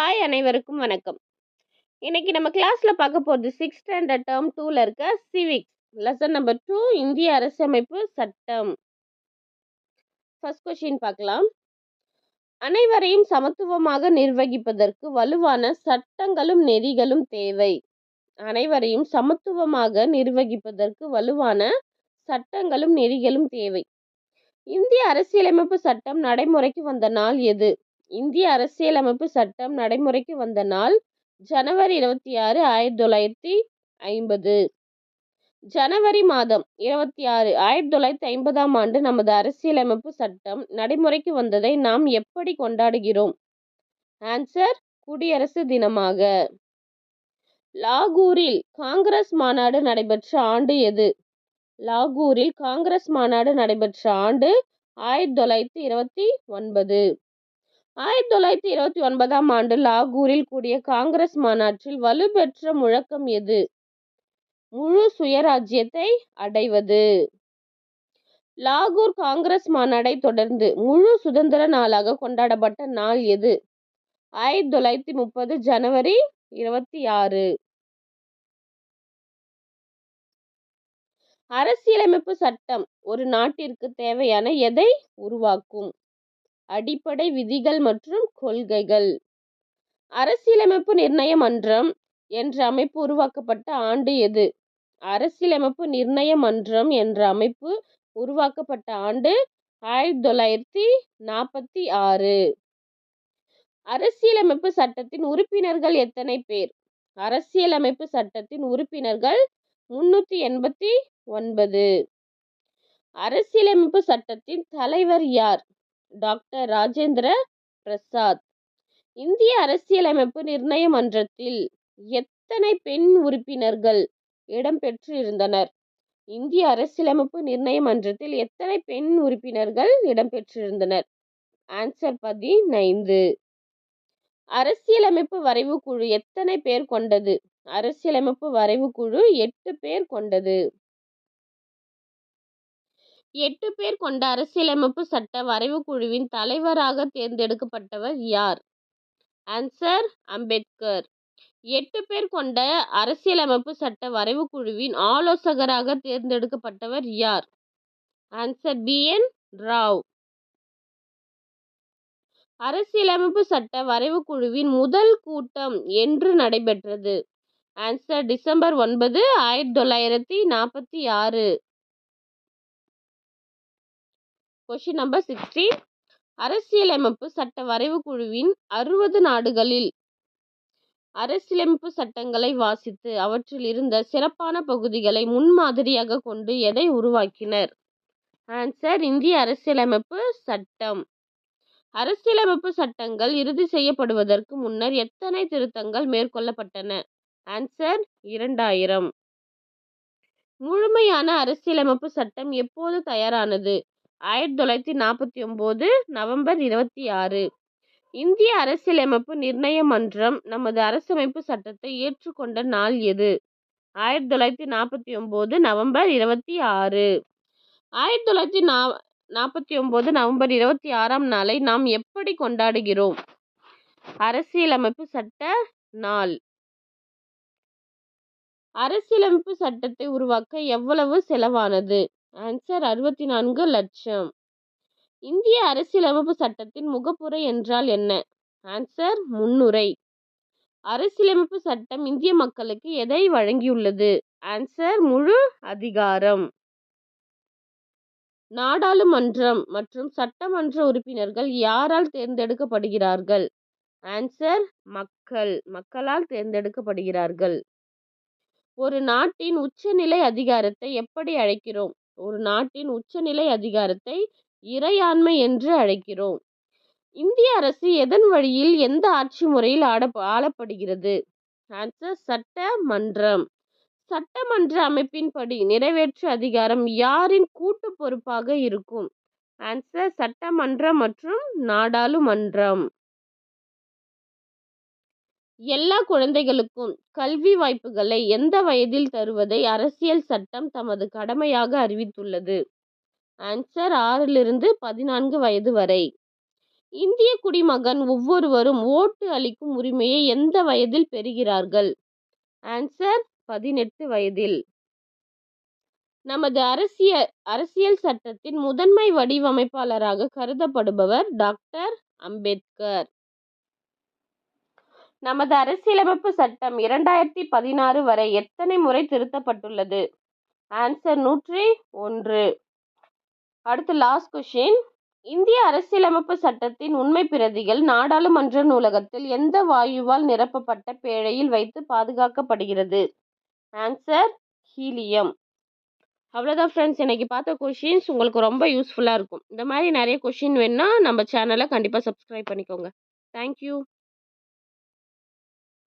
Hi அனைவருக்கும் வணக்கம். இன்னைக்கு நம்ம கிளாஸில் பார்க்க போகிறது சிக்ஸ் ஸ்டாண்டர்ட் டேர்ம் டூவில் இருக்க சிவிக்ஸ் லெசன் நம்பர் டூ இந்திய அரசியமைப்பு சட்டம். ஃபர்ஸ்ட் கொஷின் பார்க்கலாம். அனைவரையும் சமத்துவமாக நிர்வகிப்பதற்கு வலுவான சட்டங்களும் நெறிகளும் தேவை. அனைவரையும் சமத்துவமாக நிர்வகிப்பதற்கு வலுவான சட்டங்களும் நெறிகளும் தேவை. இந்திய அரசியலமைப்பு சட்டம் நடைமுறைக்கு வந்த நாள் எது? இந்திய அரசியலமைப்பு சட்டம் நடைமுறைக்கு வந்த நாள் ஜனவரி இருபத்தி ஆறு ஆயிரத்தி தொள்ளாயிரத்தி ஐம்பது. ஜனவரி மாதம் இருபத்தி ஆறு ஆயிரத்தி தொள்ளாயிரத்தி ஐம்பதாம் ஆண்டு நமது அரசியலமைப்பு சட்டம் நடைமுறைக்கு வந்ததை நாம் எப்படி கொண்டாடுகிறோம்? ஆன்சர் குடியரசு தினமாக. லாகூரில் காங்கிரஸ் மாநாடு நடைபெற்ற ஆண்டு எது? லாகூரில் காங்கிரஸ் மாநாடு நடைபெற்ற ஆண்டு ஆயிரத்தி தொள்ளாயிரத்தி இருபத்தி ஒன்பது. ஆயிரத்தி தொள்ளாயிரத்தி இருபத்தி ஒன்பதாம் ஆண்டு லாகூரில் கூடிய காங்கிரஸ் மாநாட்டில் வலுப்பெற்ற முழக்கம் எது? முழு சுயராஜ்யத்தை அடைவது. லாகூர் காங்கிரஸ் மாநாடை தொடர்ந்து முழு சுதந்திர நாளாக கொண்டாடப்பட்ட நாள் எது? ஆயிரத்தி தொள்ளாயிரத்தி முப்பது ஜனவரி இருபத்தி ஆறு. அரசியலமைப்பு சட்டம் ஒரு நாட்டிற்கு தேவையான எதை உருவாக்கும்? அடிப்படை விதிகள் மற்றும் கொள்கைகள். அரசியலமைப்பு நிர்ணய மன்றம் என்ற அமைப்பு உருவாக்கப்பட்ட ஆண்டு எது? அரசியலமைப்பு நிர்ணய மன்றம் என்ற அமைப்பு உருவாக்கப்பட்ட ஆண்டு ஆயிரத்தி தொள்ளாயிரத்தி நாற்பத்தி ஆறு. அரசியலமைப்பு சட்டத்தின் உறுப்பினர்கள் எத்தனை பேர்? அரசியலமைப்பு சட்டத்தின் உறுப்பினர்கள் முன்னூற்றி எண்பத்தி ஒன்பது. அரசியலமைப்பு சட்டத்தின் தலைவர் யார்? டாக்டர் ராஜேந்திர பிரசாத். இந்திய அரசியலமைப்பு நிர்ணய மன்றத்தில் எத்தனை பெண் உறுப்பினர்கள் இடம்பெற்றிருந்தனர் இந்திய அரசியலமைப்பு நிர்ணய மன்றத்தில் எத்தனை பெண் உறுப்பினர்கள் இடம்பெற்றிருந்தனர் ஆன்சர் பதினைந்து. அரசியலமைப்பு வரைவு குழு எத்தனை பேர் கொண்டது? அரசியலமைப்பு வரைவு குழு எட்டு பேர் கொண்டது. எட்டு பேர் கொண்ட அரசியலமைப்பு சட்ட வரைவு குழுவின் தலைவராக தேர்ந்தெடுக்கப்பட்டவர் யார்? ஆன்சர் அம்பேத்கர். எட்டு பேர் கொண்ட அரசியலமைப்பு சட்ட வரைவு குழுவின் ஆலோசகராக தேர்ந்தெடுக்கப்பட்டவர் யார்? Answer B N Rao. அரசியலமைப்பு சட்ட வரைவு குழுவின் முதல் கூட்டம் என்று நடைபெற்றது. ஆன்சர் டிசம்பர் ஒன்பது ஆயிரத்தி தொள்ளாயிரத்தி நாற்பத்தி ஆறு. கொஷின் நம்பர் சிக்ஸ்டீன் அரசியலமைப்பு சட்ட வரைவு குழுவின் அறுபது நாடுகளில் அரசியலமைப்பு சட்டங்களை வாசித்து அவற்றில் இருந்த சிறப்பான பகுதிகளை முன்மாதிரியாக கொண்டு எதை உருவாக்கினர்? ஆன்சர் இந்திய அரசியலமைப்பு சட்டம். அரசியலமைப்பு சட்டங்கள் இறுதி செய்யப்படுவதற்கு முன்னர் எத்தனை திருத்தங்கள் மேற்கொள்ளப்பட்டன? ஆன்சர் இரண்டாயிரம். முழுமையான அரசியலமைப்பு சட்டம் எப்போது தயாரானது? ஆயிரத்தி தொள்ளாயிரத்தி நாற்பத்தி ஒம்பது நவம்பர் இருபத்தி ஆறு. இந்திய அரசியலமைப்பு நிர்ணய மன்றம் நமது அரசமைப்பு சட்டத்தை ஏற்றுக்கொண்ட நாள் எது? ஆயிரத்தி தொள்ளாயிரத்தி நாற்பத்தி ஒம்பது நவம்பர் இருபத்தி ஆறு. ஆயிரத்தி தொள்ளாயிரத்தி நா நாற்பத்தி ஒம்பது நவம்பர் இருபத்தி ஆறாம் நாளை நாம் எப்படி கொண்டாடுகிறோம்? அரசியலமைப்பு சட்ட நாள். அரசியலமைப்பு சட்டத்தை உருவாக்க எவ்வளவு செலவானது? ஆன்சர் அறுபத்தி நான்கு லட்சம். இந்திய அரசியலமைப்பு சட்டத்தின் முகப்புரை என்றால் என்ன? ஆன்சர் முன்னுரை. அரசியலமைப்பு சட்டம் இந்திய மக்களுக்கு எதை வழங்கியுள்ளது? ஆன்சர் முழு அதிகாரம். நாடாளுமன்றம் மற்றும் சட்டமன்ற உறுப்பினர்கள் யாரால் தேர்ந்தெடுக்கப்படுகிறார்கள்? ஆன்சர் மக்கள். மக்களால் தேர்ந்தெடுக்கப்படுகிறார்கள். ஒரு நாட்டின் உச்சநிலை அதிகாரத்தை எப்படி அழைக்கிறோம்? ஒரு நாட்டின் உச்சநிலை அதிகாரத்தை இறையாண்மை என்று அழைக்கிறோம். இந்திய அரசு எதன் வழியில் எந்த ஆட்சி முறையில் ஆட ஆளப்படுகிறது? ஆன்சர் சட்டமன்றம். சட்டமன்ற அமைப்பின்படி நிறைவேற்று அதிகாரம் யாரின் கூட்டு பொறுப்பாக இருக்கும்? ஆன்சர் சட்டமன்றம் மற்றும் நாடாளுமன்றம். எல்லா குழந்தைகளுக்கும் கல்வி வாய்ப்புகளை எந்த வயதில் தருவதை அரசியல் சட்டம் தமது கடமையாக அறிவித்துள்ளது. ஆன்சர் ஆறிலிருந்து பதினான்கு வயது வரை. இந்திய குடிமகன் ஒவ்வொருவரும் ஓட்டு அளிக்கும் உரிமையை எந்த வயதில் பெறுகிறார்கள்? ஆன்சர் பதினெட்டு வயதில். நமது அரசியல் அரசியல் சட்டத்தின் முதன்மை வடிவமைப்பாளராக கருதப்படுபவர் டாக்டர் அம்பேத்கர். நமது அரசியலமைப்பு சட்டம் இரண்டாயிரத்தி பதினாறு வரை எத்தனை முறை திருத்தப்பட்டுள்ளது? ஆன்சர் நூற்றி ஒன்று. அடுத்து லாஸ்ட் கொஷின் இந்திய அரசியலமைப்பு சட்டத்தின் உண்மை பிரதிகள் நாடாளுமன்ற நூலகத்தில் எந்த வாயுவால் நிரப்பப்பட்ட பேழையில் வைத்து பாதுகாக்கப்படுகிறது? Answer helium. அவ்வளோதான் ஃப்ரெண்ட்ஸ் இன்னைக்கு பார்த்த கொஷின்ஸ் உங்களுக்கு ரொம்ப யூஸ்ஃபுல்லாக இருக்கும். இந்த மாதிரி நிறைய கொஷின் வேணுன்னா நம்ம சேனலை கண்டிப்பாக சப்ஸ்கிரைப் பண்ணிக்கோங்க. தேங்க்யூ